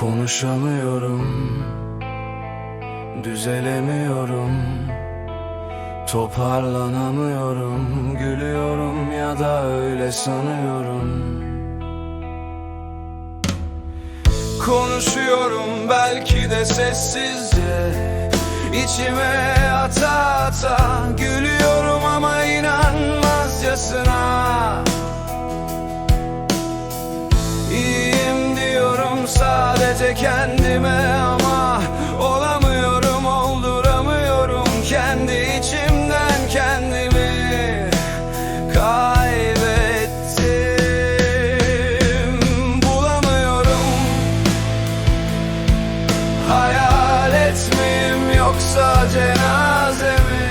Konuşamıyorum Düzelemiyorum Toparlanamıyorum Gülüyorum ya da öyle sanıyorum. Konuşuyorum belki de sessizce İçime ata ata Gülüyorum kendime ama Olamıyorum olduramıyorum kendi içimden kendimi Kaybettim bulamıyorum Hayalet miyim yoksa cenaze mi? Kaybol